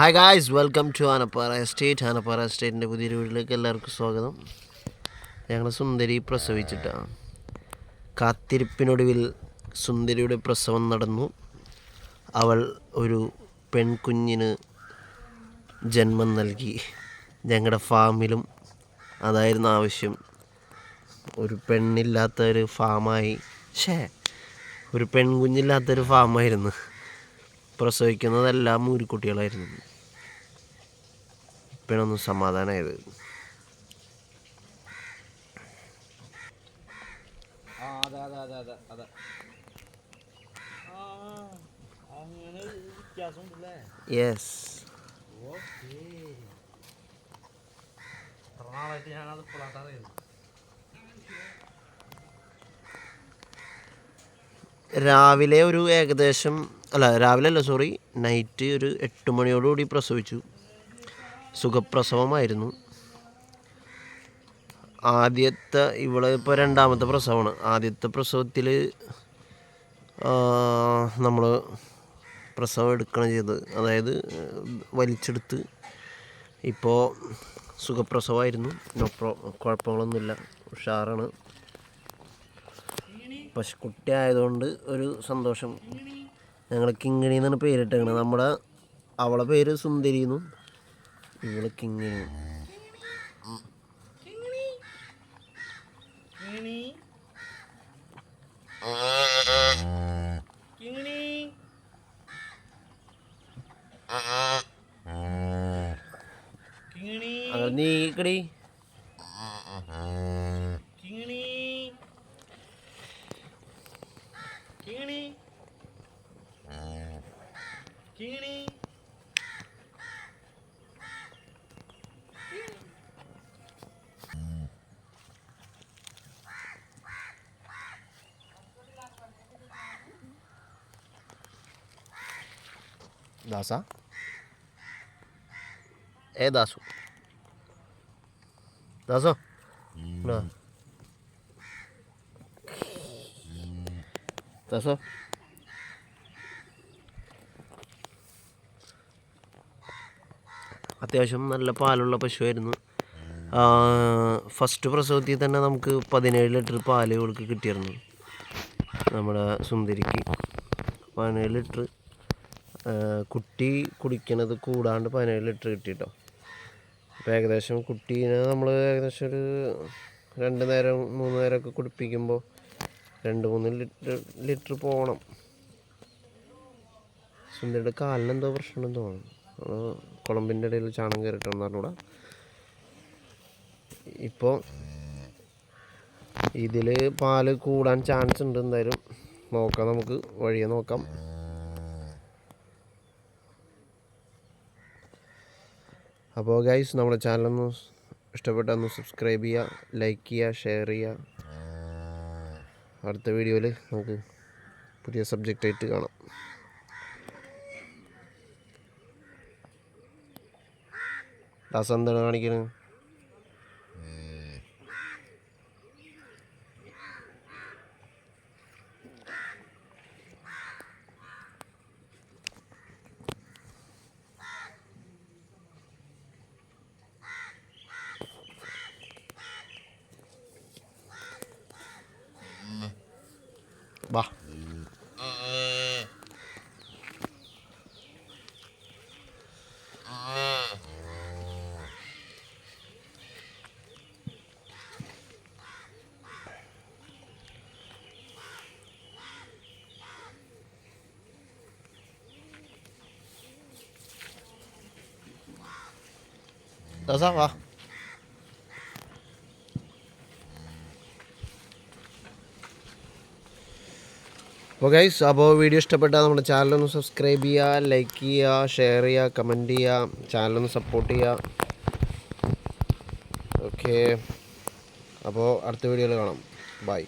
Hi guys welcome to Anappara estate Anappara എസ്റ്റേറ്റിന്റെ പുതിയൊരു വീട്ടിലേക്ക് എല്ലാവർക്കും സ്വാഗതം. ഞങ്ങൾ സുന്ദരി പ്രസവിച്ചിട്ടാണ് കാത്തിരിപ്പിനൊടുവിൽ സുന്ദരിയുടെ പ്രസവം നടന്നു. അവൾ ഒരു പെൺകുഞ്ഞിന് ജന്മം നൽകി. ഞങ്ങളുടെ ഫാമിലും അതായിരുന്നു ആവശ്യം. ഒരു പെണ്ണില്ലാത്ത ഒരു ഫാമായി. ഷേ ഒരു പെൺകുഞ്ഞില്ലാത്തൊരു ഫാമായിരുന്നു. പ്രസവിക്കുന്നതെല്ലാം മൂരിക്കുട്ടികളായിരുന്നു ഒരു സമാധാനമായത് യെസ് ഞാനത് രാവിലെ ഒരു ഏകദേശം അല്ല രാവിലെ അല്ല സോറി നൈറ്റ് ഒരു എട്ട് മണിയോടുകൂടി പ്രസവിച്ചു. സുഖപ്രസവമായിരുന്നു. ആദ്യത്തെ ഇവിടെ ഇപ്പോൾ രണ്ടാമത്തെ പ്രസവമാണ്. ആദ്യത്തെ പ്രസവത്തിൽ നമ്മൾ പ്രസവം എടുക്കണം ചെയ്തത് അതായത് വലിച്ചെടുത്ത് ഇപ്പോൾ സുഖപ്രസവമായിരുന്നു. No pro കുഴപ്പങ്ങളൊന്നുമില്ല. ഉഷാറാണ്. പശുക്കുട്ടി ആയതുകൊണ്ട് ഒരു സന്തോഷം. ഞങ്ങൾ കിങ്ങിണി എന്നാണ് പേരിട്ടേക്കണത്. നമ്മുടെ അവളെ പേര് സുന്ദരി എന്നും ഇവൾ കിങ്ങിണി. അങ്ങനെ നീക്കടി കിങ്ങിണി കിങ്ങിണി കിങ്ങിണി ദാസ? ഏ ദാസു. ദാസോ. ദാസോ? അത്യാവശ്യം നല്ല പാലുള്ള പശുവായിരുന്നു. ഫസ്റ്റ് പ്രസവത്തിൽ തന്നെ നമുക്ക് പതിനേഴ് ലിറ്റർ പാൽ ഇവൾക്ക് കിട്ടിയിരുന്നു. നമ്മുടെ സുന്ദരിക്ക്. പതിനേഴ് ലിറ്റർ. കുട്ടി കുടിക്കണത് കൂടാണ്ട് പതിനേഴ് ലിറ്റർ കിട്ടിട്ടോ. അപ്പോൾ ഏകദേശം കുട്ടീനെ നമ്മൾ ഏകദേശം ഒരു രണ്ട് നേരം മൂന്ന് നേരമൊക്കെ കുടിപ്പിക്കുമ്പോൾ രണ്ട് മൂന്ന് ലിറ്റർ ലിറ്റർ പോകണം സുന്ദരിയുടെ കാലിന് എന്തോ പ്രശ്നം തോന്നുന്നു. കുളമ്പിന്റെ ഇടയിൽ ചാണം കയറിട്ടെന്ന് പറഞ്ഞൂടാ. ഇപ്പോൾ ഇതിൽ പാൽ കൂടാൻ ചാൻസ് ഉണ്ട് എന്തായാലും. നോക്കാം നമുക്ക് വഴിയെ നോക്കാം. അപ്പോൾ ഗൈസ് നമ്മുടെ ചാനലൊന്ന് ഇഷ്ടപ്പെട്ട ഒന്ന് സബ്സ്ക്രൈബ് ചെയ്യുക ലൈക്ക് ചെയ്യുക ഷെയർ ചെയ്യുക. അടുത്ത വീഡിയോയിൽ നമുക്ക് പുതിയ സബ്ജക്റ്റായിട്ട് കാണാം. ദാസ് എന്താണ് കാണിക്കുന്നത് വാ ദാസ വാ അപ്പോൾ ഗൈസ് അപ്പോൾ വീഡിയോ ഇഷ്ടപ്പെട്ടാൽ നമ്മുടെ ചാനലൊന്ന് സബ്സ്ക്രൈബ് ചെയ്യുക ലൈക്ക് ചെയ്യുക ഷെയർ ചെയ്യുക കമന്റ് ചെയ്യുക ചാനലൊന്ന് സപ്പോർട്ട് ചെയ്യുക. ഓക്കെ അപ്പോൾ അടുത്ത വീഡിയോയിൽ കാണാം. ബൈ